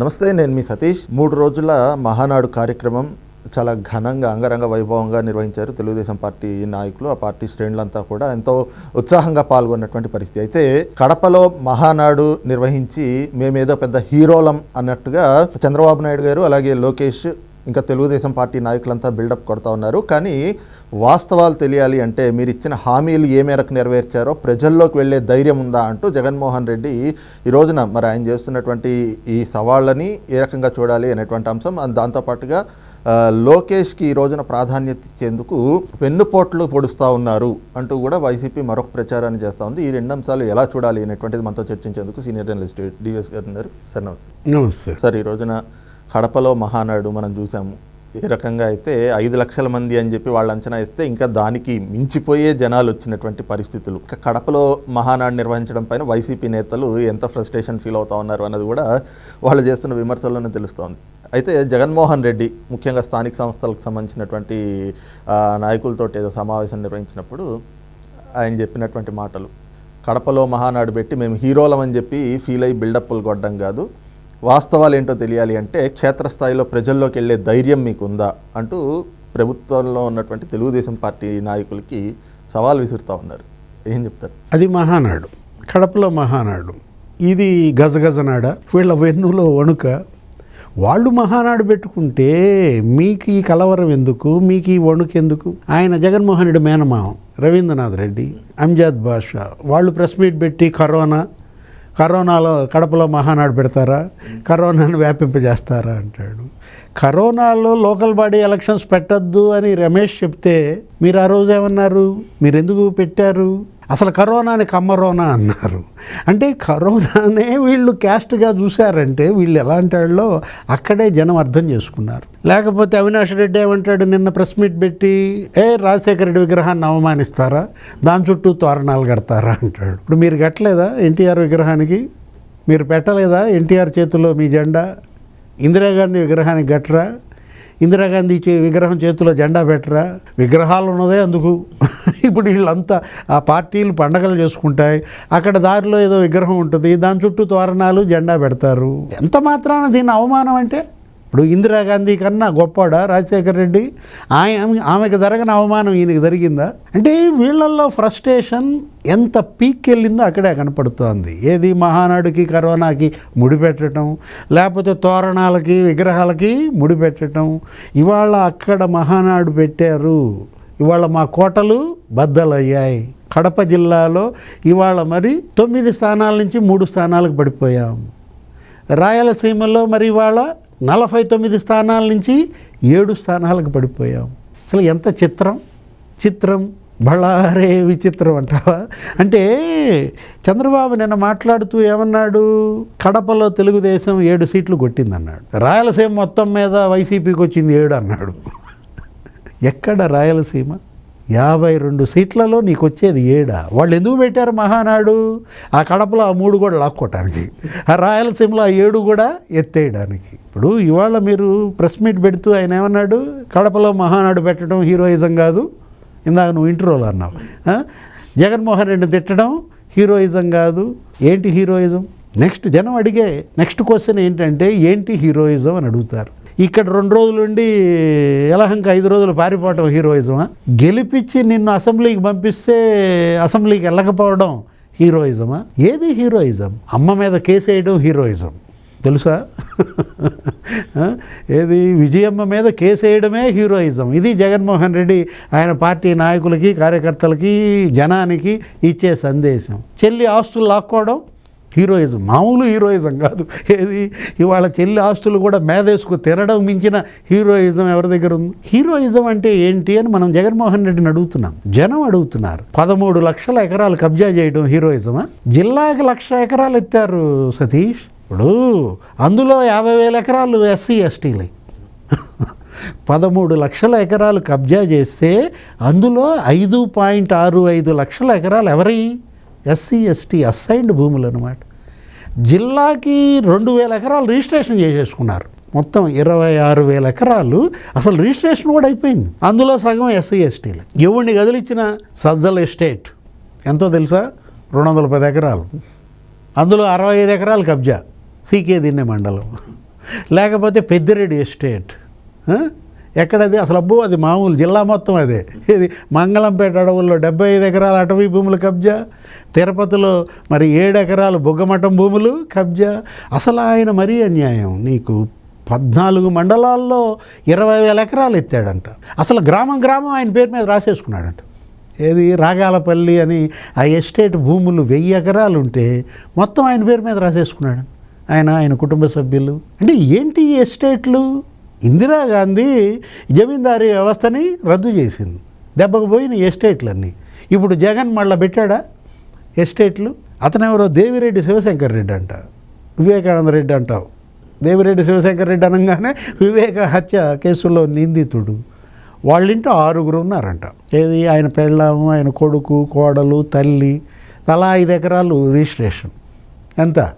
నమస్తే నేను మీ సతీష్. మూడు రోజుల మహానాడు కార్యక్రమం చాలా ఘనంగా అంగరంగ వైభవంగా నిర్వహించారు తెలుగుదేశం పార్టీ నాయకులు. ఆ పార్టీ శ్రేణులంతా కూడా ఎంతో ఉత్సాహంగా పాల్గొన్నటువంటి పరిస్థితి. అయితే కడపలో మహానాడు నిర్వహించి మేమేదో పెద్ద హీరోలం అన్నట్టుగా చంద్రబాబు నాయుడు గారు అలాగే లోకేష్ ఇంకా తెలుగుదేశం పార్టీ నాయకులంతా బిల్డప్ కొడతా ఉన్నారు. కానీ వాస్తవాలు తెలియాలి అంటే మీరు ఇచ్చిన హామీలు ఏ మేరకు నెరవేర్చారో ప్రజల్లోకి వెళ్ళే ధైర్యం ఉందా అంటూ జగన్మోహన్ రెడ్డి ఈ రోజున మరి ఆయన చేస్తున్నటువంటి ఈ సవాళ్ళని ఏ రకంగా చూడాలి అనేటువంటి అంశం. అండ్ దాంతోపాటుగా లోకేష్కి ఈ రోజున ప్రాధాన్యత ఇచ్చేందుకు వెన్నుపోట్లు పొడుస్తూ ఉన్నారు అంటూ కూడా వైసీపీ మరొక ప్రచారాన్ని చేస్తూ ఉంది. ఈ రెండు అంశాలు ఎలా చూడాలి అనేటువంటిది మనతో చర్చించేందుకు సీనియర్ జర్నలిస్ట్ డివిఎస్ గారు ఉన్నారు. సార్ నమస్తే. నమస్తే. సార్ ఈ రోజున కడపలో మహానాడు మనం చూసాము. ఏ రకంగా అయితే ఐదు లక్షల మంది అని చెప్పి వాళ్ళు అంచనా ఇస్తే ఇంకా దానికి మించిపోయే జనాలు వచ్చినటువంటి పరిస్థితులు. కడపలో మహానాడు నిర్వహించడం పైన వైసీపీ నేతలు ఎంత ఫ్రస్ట్రేషన్ ఫీల్ అవుతా ఉన్నారు అన్నది కూడా వాళ్ళు చేస్తున్న విమర్శల్లోనే తెలుస్తోంది. అయితే జగన్మోహన్ రెడ్డి ముఖ్యంగా స్థానిక సంస్థలకు సంబంధించినటువంటి నాయకులతో నాయకులతోటి ఏదో సమావేశం నిర్వహించినప్పుడు ఆయన చెప్పినటువంటి మాటలు. కడపలో మహానాడు పెట్టి మేము హీరోలం అని చెప్పి ఫీల్ అయ్యి బిల్డప్లు కొట్టడం కాదు. వాస్తవాలు ఏంటో తెలియాలి అంటే క్షేత్రస్థాయిలో ప్రజల్లోకి వెళ్ళే ధైర్యం మీకుందా అంటూ ప్రభుత్వంలో ఉన్నటువంటి తెలుగుదేశం పార్టీ నాయకులకి సవాల్ విసురుతూ ఉన్నారు. ఏం చెప్తారు? అది మహానాడు. కడపలో మహానాడు. ఇది గజగజనాడ. వీళ్ళ వెన్నులో వణుక. వాళ్ళు మహానాడు పెట్టుకుంటే మీకు ఈ కలవరం ఎందుకు? మీకు ఈ వణుకు ఎందుకు? ఆయన జగన్మోహన్ రెడ్డి మేనమావం రవీంద్రనాథ్ రెడ్డి అంజాద్ బాషా. వాళ్ళు ప్రెస్ మీట్ పెట్టి కరోనా కరోనాలో కడపలో మహానాడు పెడతారా? కరోనాను వ్యాపింపజేస్తారా? అంటాడు. కరోనాలో లోకల్ బాడీ ఎలక్షన్స్ పెట్టద్దు అని రమేష్ చెప్తే మీరు ఆ రోజు ఏమన్నారు? మీరు ఎందుకు పెట్టారు? అసలు కరోనాని కమ్మరోనా అన్నారు. అంటే కరోనానే వీళ్ళు క్యాస్ట్గా చూశారంటే వీళ్ళు ఎలాంటి వాళ్ళో అక్కడే జనం అర్థం చేసుకున్నారు. లేకపోతే అవినాష్ రెడ్డి ఏమంటాడు? నిన్న ప్రెస్ మీట్ పెట్టి ఏ రాజశేఖర రెడ్డి విగ్రహాన్ని అవమానిస్తారా? దాని చుట్టూ తోరణాలు కడతారా? అంటాడు. ఇప్పుడు మీరు కట్టలేదా ఎన్టీఆర్ విగ్రహానికి? మీరు పెట్టలేదా? ఎన్టీఆర్ చేతిలో మీ జెండా? ఇందిరాగాంధీ విగ్రహానికి గట్రా? ఇందిరాగాంధీ చే విగ్రహం చేతిలో జెండా పెట్టరా? విగ్రహాలు ఉన్నదే అందుకు. ఇప్పుడు వీళ్ళంతా ఆ పార్టీలు పండగలు చేసుకుంటాయి. అక్కడ దారిలో ఏదో విగ్రహం ఉంటుంది. దాని చుట్టూ తోరణాలు జెండా పెడతారు. ఎంత మాత్రాన దీన్ని అవమానం అంటే? ఇప్పుడు ఇందిరాగాంధీ కన్నా గొప్పవాడా రాజశేఖర రెడ్డి? ఆయన ఆమెకు జరగని అవమానం ఈయనకి జరిగిందా? అంటే వీళ్ళల్లో ఫ్రస్ట్రేషన్ ఎంత పీక్ వెళ్ళిందో అక్కడే కనపడుతోంది. ఏది మహానాడుకి కరోనాకి ముడిపెట్టడం లేకపోతే తోరణాలకి విగ్రహాలకి ముడిపెట్టడం. ఇవాళ అక్కడ మహానాడు పెట్టారు. ఇవాళ మా కోటలు బద్దలయ్యాయి. కడప జిల్లాలో ఇవాళ మరి తొమ్మిది స్థానాల నుంచి మూడు స్థానాలకు పడిపోయాము రాయలసీమలో మరి ఇవాళ నలభై తొమ్మిది స్థానాల నుంచి ఏడు స్థానాలకు పడిపోయాం. అసలు ఎంత చిత్రం? చిత్రం బళారే విచిత్రం అంటావా? అంటే చంద్రబాబు నిన్న మాట్లాడుతూ ఏమన్నాడు? కడపలో తెలుగుదేశం ఏడు సీట్లు కొట్టిందన్నాడు. రాయలసీమ మొత్తం మీద వైసీపీకి వచ్చింది ఏడు అన్నాడు. ఎక్కడ రాయలసీమ? యాభై రెండు సీట్లలో నీకు వచ్చేది ఏడా? వాళ్ళు ఎందుకు పెట్టారు మహానాడు? ఆ కడపలో ఆ మూడు కూడా లాక్కోవటానికి ఆ రాయలసీమలో ఆ ఏడు కూడా ఎత్తేయడానికి. ఇప్పుడు ఇవాళ మీరు ప్రెస్ మీట్ పెడుతూ ఆయన ఏమన్నాడు? కడపలో మహానాడు పెట్టడం హీరోయిజం కాదు. ఇందాక నువ్వు ఇంటర్వ్యూలో అన్నావు. జగన్మోహన్ రెడ్డిని తిట్టడం హీరోయిజం కాదు. ఏంటి హీరోయిజం? నెక్స్ట్ జనం అడిగే నెక్స్ట్ క్వశ్చన్ ఏంటంటే ఏంటి హీరోయిజం అని అడుగుతారు. ఇక్కడ రెండు రోజులు ఉండి ఎలహంక ఐదు రోజులు పారిపోవటం హీరోయిజమా గెలిపించి నిన్ను అసెంబ్లీకి పంపిస్తే అసెంబ్లీకి వెళ్ళకపోవడం హీరోయిజమా ఏది హీరోయిజం? అమ్మ మీద కేసు వేయడం హీరోయిజం. తెలుసా? ఏది? విజయమ్మ మీద కేసు వేయడమే హీరోయిజం. ఇది జగన్మోహన్ రెడ్డి ఆయన పార్టీ నాయకులకి కార్యకర్తలకి జనానికి ఇచ్చే సందేశం. చెల్లి ఆస్తులు లాక్కోవడం హీరోయిజం. మామూలు హీరోయిజం కాదు. ఏది? ఇవాళ చెల్లి ఆస్తులు కూడా మేధేసుకు తినడం మించిన హీరోయిజం ఎవరి దగ్గర ఉంది? హీరోయిజం అంటే ఏంటి అని మనం జగన్మోహన్ రెడ్డిని అడుగుతున్నాం. జనం అడుగుతున్నారు. పదమూడు లక్షల ఎకరాలు కబ్జా చేయడం హీరోయిజమా? జిల్లాకి లక్ష ఎకరాలు ఎత్తారు సతీష్. ఇప్పుడు అందులో యాభై వేల ఎకరాలు ఎస్సీ ఎస్టీలే. పదమూడు లక్షల ఎకరాలు కబ్జా చేస్తే అందులో ఐదు పాయింట్ ఆరు ఐదు లక్షల ఎకరాలు ఎవరి? ఎస్సీ ఎస్టీ అసైన్డ్ భూములు అనమాట జిల్లాకి రెండు వేల ఎకరాలు రిజిస్ట్రేషన్ చేసేసుకున్నారు. మొత్తం ఇరవై ఆరు వేల ఎకరాలు అసలు రిజిస్ట్రేషన్ కూడా అయిపోయింది. అందులో సగం ఎస్సీ ఎస్టీలు. ఎవరిని కదిలిచ్చిన సజ్జల ఎస్టేట్? ఎంతో తెలుసా? రెండు వందల పది ఎకరాలు. అందులో అరవై ఐదు ఎకరాలు కబ్జా. సీకే దిన్నె మండలం. లేకపోతే పెద్దిరెడ్డి ఎస్టేట్. ఎక్కడది? అసలు అబ్బో అది మామూలు జిల్లా మొత్తం అదే. ఇది మంగళంపేట అడవుల్లో డెబ్బై ఐదు ఎకరాల అటవీ భూములు కబ్జా. తిరుపతిలో మరి ఏడు ఎకరాలు బుగ్గమఠం భూములు కబ్జా. అసలు ఆయన మరీ అన్యాయం. నీకు పద్నాలుగు మండలాల్లో ఇరవై వేల ఎకరాలు ఎత్తాడంట. అసలు గ్రామం గ్రామం ఆయన పేరు మీద రాసేసుకున్నాడంట. ఏది? రాగాలపల్లి అని ఆ ఎస్టేట్ భూములు వెయ్యి ఎకరాలు ఉంటే మొత్తం ఆయన పేరు మీద రాసేసుకున్నాడు. ఆయన ఆయన కుటుంబ సభ్యులు. అంటే ఏంటి ఈ ఎస్టేట్లు? ఇందిరాగాంధీ జమీందారీ వ్యవస్థని రద్దు చేసింది. దెబ్బకు పోయిన ఎస్టేట్లన్నీ. ఇప్పుడు జగన్ మళ్ళీ పెట్టాడా? ఎస్టేట్లు? అతను ఎవరో దేవిరెడ్డి శివశంకర్ రెడ్డి అంట. వివేకానంద రెడ్డి అంటావు. దేవిరెడ్డి శివశంకర్ రెడ్డి అనగానే వివేక హత్య కేసులో నిందితుడు. వాళ్ళింటో ఆరుగురు ఉన్నారంట. ఏది? ఆయన పెళ్ళాము ఆయన కొడుకు కోడలు తల్లి. తలా ఐదు ఎకరాలు రిజిస్ట్రేషన్. ఎంత?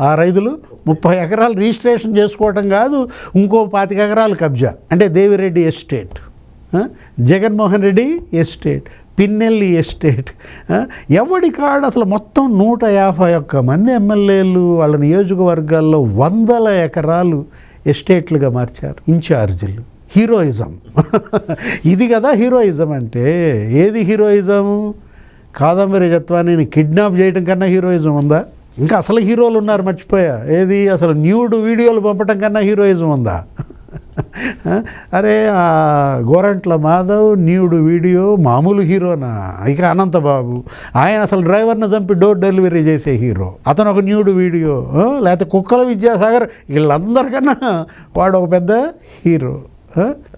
ఆ రైతులు ముప్పై ఎకరాలు రిజిస్ట్రేషన్ చేసుకోవటం కాదు ఇంకో పాతిక ఎకరాలు కబ్జా. అంటే Devireddy estate. Jaganmohan Reddy estate. Pinnelli estate. ఎవడి కాడ అసలు మొత్తం నూట యాభై ఒక్క మంది ఎమ్మెల్యేలు వాళ్ళ నియోజకవర్గాల్లో వందల ఎకరాలు ఎస్టేట్లుగా మార్చారు. ఇన్ఛార్జీలు. హీరోయిజం. ఇది కదా హీరోయిజం అంటే. ఏది హీరోయిజం? కాదంబరి జత్వాన్ని కిడ్నాప్ చేయడం కన్నా హీరోయిజం ఉందా? ఇంకా అసలు హీరోలు ఉన్నారు మర్చిపోయా. ఏది? అసలు న్యూడ్ వీడియోలు పంపటం కన్నా హీరోయిజం ఉందా? అరే గోరంట్ల మాధవ్ న్యూడు వీడియో మామూలు హీరోనా? ఇక అనంతబాబు ఆయన అసలు డ్రైవర్ని చంపి డోర్ డెలివరీ చేసే హీరో. అతను ఒక న్యూడు వీడియో లేకపోతే కుక్కల విద్యాసాగర్ వీళ్ళందరికన్నా వాడు ఒక పెద్ద హీరో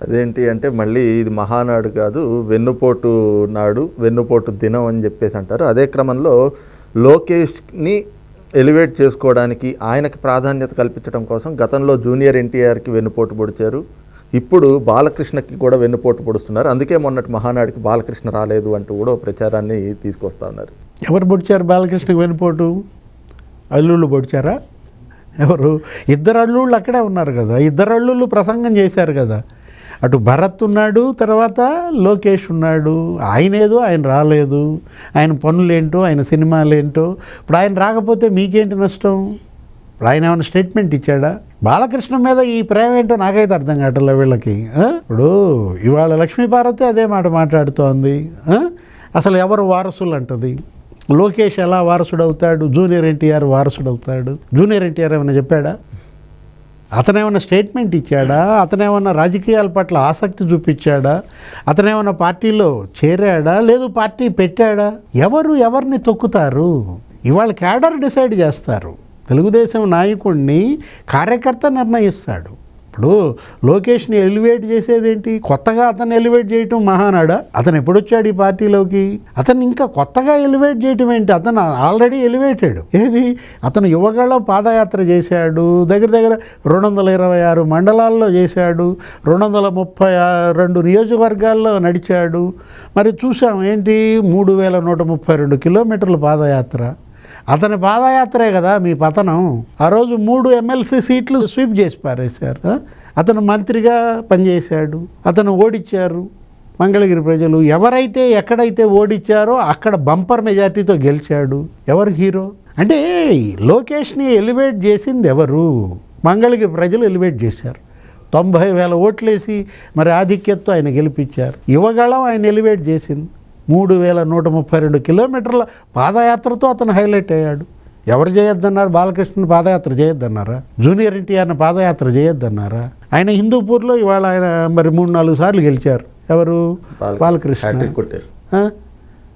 అదేంటి అంటే మళ్ళీ ఇది మహానాడు కాదు వెన్నుపోటు నాడు వెన్నుపోటు దినం అని చెప్పేసి అంటారు. అదే క్రమంలో లోకేష్ని ఎలివేట్ చేసుకోవడానికి ఆయనకి ప్రాధాన్యత కల్పించడం కోసం గతంలో జూనియర్ ఎన్టీఆర్కి వెన్నుపోటు పొడిచారు. ఇప్పుడు బాలకృష్ణకి కూడా వెన్నుపోటు పొడుస్తున్నారు. అందుకే మొన్నటి మహానాడికి బాలకృష్ణ రాలేదు అంటూ కూడా ప్రచారాన్ని తీసుకొస్తా ఉన్నారు. ఎవరు పొడిచారు బాలకృష్ణకి వెనుపోటు అల్లుళ్ళు పొడిచారా? ఎవరు? ఇద్దరు అల్లుళ్ళు అక్కడే ఉన్నారు కదా. ఇద్దరు అల్లుళ్ళు ప్రసంగం చేశారు కదా. అటు భరత్ ఉన్నాడు తర్వాత లోకేష్ ఉన్నాడు. ఆయన ఏదో ఆయన రాలేదు. ఆయన పనులేంటో ఆయన సినిమాలేంటో. ఇప్పుడు ఆయన రాకపోతే మీకేంటి నష్టం? ఇప్పుడు ఆయన ఏమైనా స్టేట్మెంట్ ఇచ్చాడా? బాలకృష్ణ మీద ఈ ప్రేమ ఏంటో నాకైతే అర్థం కావట్లే వీళ్ళకి. ఇప్పుడు ఇవాళ లక్ష్మీభారతి అదే మాట మాట్లాడుతోంది. అసలు ఎవరు వారసులు అంటది? లోకేష్ ఎలా వారసుడు అవుతాడు జూనియర్ ఎన్టీఆర్ వారసుడు అవుతాడు జూనియర్ ఎన్టీఆర్ ఏమైనా చెప్పాడా? అతనేమన్నా స్టేట్మెంట్ ఇచ్చాడా? అతనేమన్నా రాజకీయాల పట్ల ఆసక్తి చూపించాడా? అతనేమన్నా పార్టీలో చేరాడా? లేదు పార్టీ పెట్టాడా? ఎవరు ఎవరిని తొక్కుతారు? ఇవాళ క్యాడర్ డిసైడ్ చేస్తారు. తెలుగుదేశం నాయకుడిని కార్యకర్త నిర్ణయిస్తాడు. ఇప్పుడు లోకేష్ని ఎలివేట్ చేసేదేంటి? కొత్తగా అతను ఎలివేట్ చేయటం మహానాడా? అతను ఎప్పుడొచ్చాడు ఈ పార్టీలోకి? అతను ఇంకా కొత్తగా ఎలివేట్ చేయటం ఏంటి? అతను ఆల్రెడీ ఎలివేటెడ్. ఏది? అతను యువగళ పాదయాత్ర చేశాడు దగ్గర దగ్గర రెండు వందల ఇరవై ఆరు మండలాల్లో చేశాడు రెండు వందల ముప్పై రెండు నియోజకవర్గాల్లో నడిచాడు. మరి చూసాం ఏంటి? మూడు వేల నూట ముప్పై రెండు కిలోమీటర్ల పాదయాత్ర. అతని పాదయాత్రే కదా మీ పతనం. ఆ రోజు మూడు ఎమ్మెల్సీ సీట్లు స్వీప్ చేసి పారేశారు. అతను మంత్రిగా పనిచేశాడు. అతను ఓడించారు మంగళగిరి ప్రజలు ఎవరైతే ఎక్కడైతే ఓడించారో అక్కడ బంపర్ మెజార్టీతో గెలిచాడు. ఎవరు హీరో? అంటే లోకేష్ని ఎలివేట్ చేసింది ఎవరు? మంగళగిరి ప్రజలు ఎలివేట్ చేశారు. తొంభై వేల ఓట్లేసి మరి ఆధిక్యతతో ఆయన గెలిపించారు. యువగళం ఆయన ఎలివేట్ చేసింది. మూడు వేల నూట ముప్పై రెండు కిలోమీటర్ల పాదయాత్రతో అతను హైలైట్ అయ్యాడు. ఎవరు చేయొద్దన్నారు? బాలకృష్ణ పాదయాత్ర చేయొద్దన్నారా? జూనియర్ ఎన్టీఆర్ని పాదయాత్ర చేయొద్దన్నారా? ఆయన హిందూపూర్లో ఇవాళ ఆయన మరి మూడు నాలుగు సార్లు గెలిచారు. ఎవరు? బాల- బాలకృష్ణ?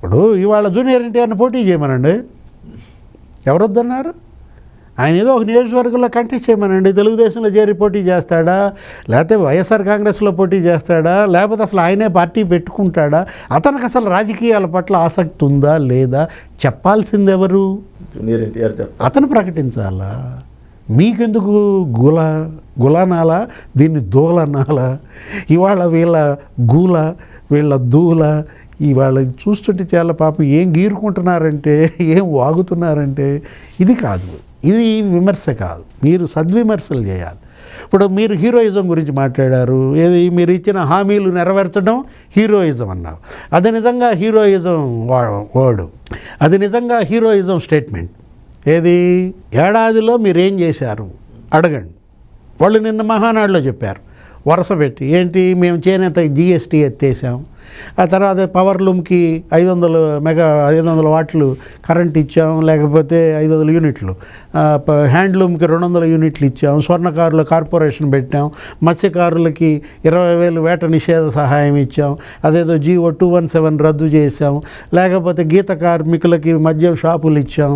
ఇప్పుడు ఇవాళ జూనియర్ ఎన్టీఆర్ని పోటీ చేయమనండి. ఎవరు వద్దన్నారు ఆయన ఏదో ఒక నియోజకవర్గంలో కంటెస్ట్ చేయమనండి. తెలుగుదేశంలో చేరి పోటీ చేస్తాడా? లేకపోతే వైఎస్ఆర్ కాంగ్రెస్లో పోటీ చేస్తాడా? లేకపోతే అసలు ఆయనే పార్టీ పెట్టుకుంటాడా? అతనికి అసలు రాజకీయాల పట్ల ఆసక్తి ఉందా లేదా? చెప్పాల్సింది ఎవరు? అతను ప్రకటించాలా? మీకెందుకు గుల గులనాలా? దీన్ని దూలనాలా? ఇవాళ వీళ్ళ గూల వీళ్ళ దూల ఇవాళ చూస్తుంటే చాలా పాపం ఏం గీరుకుంటున్నారంటే ఏం వాగుతున్నారంటే ఇది కాదు. ఇది విమర్శ కాదు. మీరు సద్విమర్శలు చేయాలి. ఇప్పుడు మీరు హీరోయిజం గురించి మాట్లాడారు. ఏది? మీరు ఇచ్చిన హామీలు నెరవేర్చడం హీరోయిజం అన్నారు అది నిజంగా హీరోయిజం వా- వర్డ్. అది నిజంగా హీరోయిజం స్టేట్మెంట్. ఏది? ఏడాదిలో మీరేం చేశారు? అడగండి. వాళ్ళు నిన్న మహానాడులో చెప్పారు. వరుస పెట్టి. ఏంటి? మేము చేనేత జిఎస్టీ ఎత్తేసాం. ఆ తర్వాత పవర్ లూమ్కి ఐదు వందలు మెగా ఐదు వందల వాట్లు కరెంట్ ఇచ్చాం లేకపోతే ఐదు వందల యూనిట్లు హ్యాండ్లూమ్కి రెండు వందల యూనిట్లు ఇచ్చాం స్వర్ణకారుల కార్పొరేషన్ పెట్టాం మత్స్యకారులకి ఇరవై వేలు వేట నిషేధ సహాయం ఇచ్చాం అదేదో జీవో టూ వన్ సెవెన్ రద్దు చేసాం లేకపోతే గీత కార్మికులకి మద్యం షాపులు ఇచ్చాం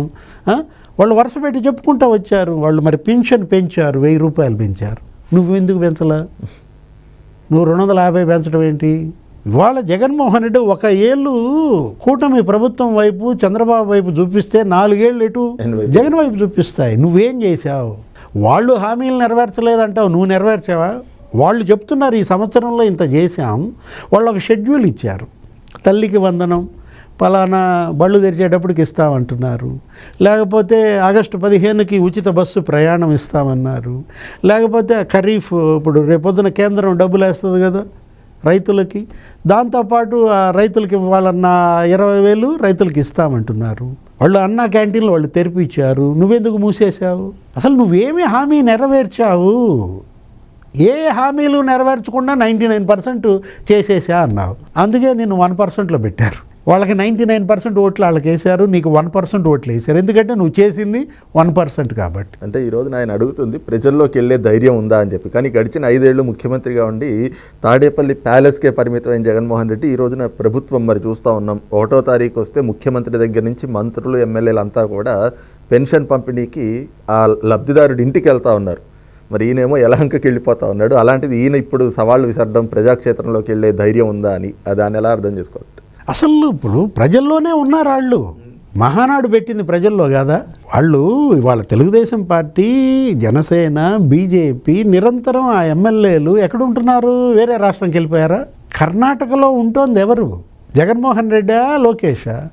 వాళ్ళు వరుస పెట్టి చెప్పుకుంటూ వచ్చారు. వాళ్ళు మరి పెన్షన్ పెంచారు వెయ్యి రూపాయలు పెంచారు. నువ్వు ఎందుకు పెంచలా? నువ్వు రెండు వందల యాభై పెంచడం ఏంటి? ఇవాళ జగన్మోహన్ రెడ్డి ఒక ఏళ్ళు కూటమి ప్రభుత్వం వైపు చంద్రబాబు వైపు చూపిస్తే నాలుగేళ్ళు ఎటు. జగన్ వైపు చూపిస్తాయి. నువ్వేం చేశావు? వాళ్ళు హామీలు నెరవేర్చలేదంటావు నువ్వు నెరవేర్చావా? వాళ్ళు చెప్తున్నారు ఈ సంవత్సరంలో ఇంత చేశాం. వాళ్ళు ఒక షెడ్యూల్ ఇచ్చారు. తల్లికి వందనం పలానా బళ్ళు తెరిచేటప్పటికి ఇస్తామంటున్నారు. లేకపోతే ఆగస్టు పదిహేనుకి ఉచిత బస్సు ప్రయాణం ఇస్తామన్నారు. లేకపోతే ఖరీఫ్ ఇప్పుడు రేపొద్దున కేంద్రం డబ్బులు వేస్తుంది కదా. రైతులకి. దాంతోపాటు ఆ రైతులకి ఇవ్వాలన్న ఇరవై వేలు రైతులకి ఇస్తామంటున్నారు. వాళ్ళు అన్న క్యాంటీన్లు వాళ్ళు తెరిపించారు. నువ్వెందుకు మూసేశావు? అసలు నువ్వేమి హామీ నెరవేర్చావు? ఏ హామీలు నెరవేర్చకుండా నైంటీ నైన్ పర్సెంట్ చేసేసా అన్నావు. అందుకే నేను వన్ పర్సెంట్లో పెట్టారు. వాళ్ళకి నైంటీ నైన్ పర్సెంట్ ఓట్లు వాళ్ళకి వేశారు నీకు వన్ పర్సెంట్ ఓట్లు వేశారు. ఎందుకంటే నువ్వు చేసింది వన్ పర్సెంట్ కాబట్టి. అంటే ఈరోజు ఆయన అడుగుతుంది ప్రజల్లోకి వెళ్ళే ధైర్యం ఉందా అని చెప్పి. కానీ గడిచిన ఐదేళ్ళు ముఖ్యమంత్రిగా ఉండి తాడేపల్లి ప్యాలెస్కే పరిమితమైన జగన్మోహన్ రెడ్డి ఈ రోజున ప్రభుత్వం మరి చూస్తూ ఉన్నాం. ఒకటో తారీఖు వస్తే ముఖ్యమంత్రి దగ్గర నుంచి మంత్రులు ఎమ్మెల్యేలు అంతా కూడా పెన్షన్ పంపిణీకి ఆ లబ్ధిదారుడి ఇంటికి వెళ్తూ ఉన్నారు. మరి ఈయనేమో యలహంకకి వెళ్ళిపోతా ఉన్నాడు. అలాంటిది ఈయన ఇప్పుడు సవాళ్ళు విసరడం ప్రజాక్షేత్రంలోకి వెళ్ళే ధైర్యం ఉందా అని దాన్ని ఎలా అర్థం చేసుకోవాలి? అసలు ఇప్పుడు ప్రజల్లోనే ఉన్నారు వాళ్ళు. మహానాడు పెట్టింది ప్రజల్లో కదా? వాళ్ళు ఇవాళ తెలుగుదేశం పార్టీ జనసేన బీజేపీ నిరంతరం ఆ ఎమ్మెల్యేలు ఎక్కడ ఉంటున్నారు వేరే రాష్ట్రంకి వెళ్ళిపోయారా? కర్ణాటకలో ఉంటోంది ఎవరు? జగన్మోహన్ రెడ్డా లోకేషా?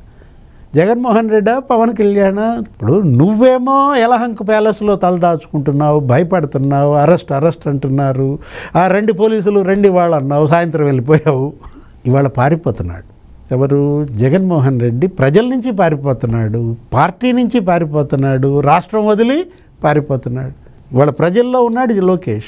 జగన్మోహన్ రెడ్డా పవన్ కళ్యాణ్? ఇప్పుడు నువ్వేమో ఎలహంక ప్యాలెస్లో తలదాచుకుంటున్నావు భయపడుతున్నావు అరెస్ట్ అరెస్ట్ అంటున్నారు. ఆ రెండు పోలీసులు రెండు వాళ్ళు అన్నావు సాయంత్రం వెళ్ళిపోయావు. ఇవాళ పారిపోతున్నాడు. ఎవరు? జగన్మోహన్ రెడ్డి ప్రజల నుంచి పారిపోతున్నాడు పార్టీ నుంచి పారిపోతున్నాడు రాష్ట్రం వదిలి పారిపోతున్నాడు. ఇవాళ ప్రజల్లో ఉన్నాడు లోకేష్.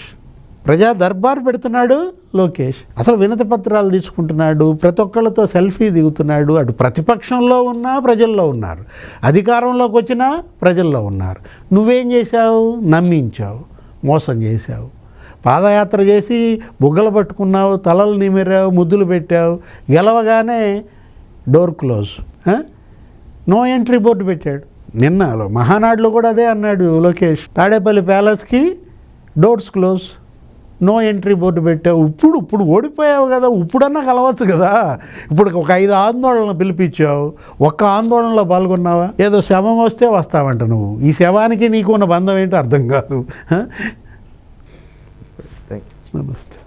ప్రజా దర్బార్ పెడుతున్నాడు లోకేష్. అసలు వినతి పత్రాలు తీసుకుంటున్నాడు ప్రతి ఒక్కళ్ళతో సెల్ఫీ దిగుతున్నాడు. అటు ప్రతిపక్షంలో ఉన్నా ప్రజల్లో ఉన్నారు. అధికారంలోకి వచ్చినా ప్రజల్లో ఉన్నారు. నువ్వేం చేశావు? నమ్మించావు. మోసం చేశావు. పాదయాత్ర చేసి బుగ్గలు పట్టుకున్నావు తలలు నిమిరావు ముద్దులు పెట్టావు. గెలవగానే door close? No entry board పెట్టాడు. నిన్న మహానాడులో కూడా అదే అన్నాడు Lokesh. Tadepalli ప్యాలెస్కి doors close no entry board పెట్టావు ఇప్పుడు ఇప్పుడు ఓడిపోయావు కదా. ఇప్పుడన్నా కలవచ్చు కదా. ఇప్పుడు ఒక ఐదు ఆందోళన పిలిపించావు. ఒక్క ఆందోళనలో పాల్గొన్నావా? ఏదో శవం వస్తే వస్తావంట నువ్వు. ఈ శవానికి నీకు ఉన్న బంధం ఏంటో అర్థం కాదు. ఆ? థ్యాంక్ యూ నమస్తే.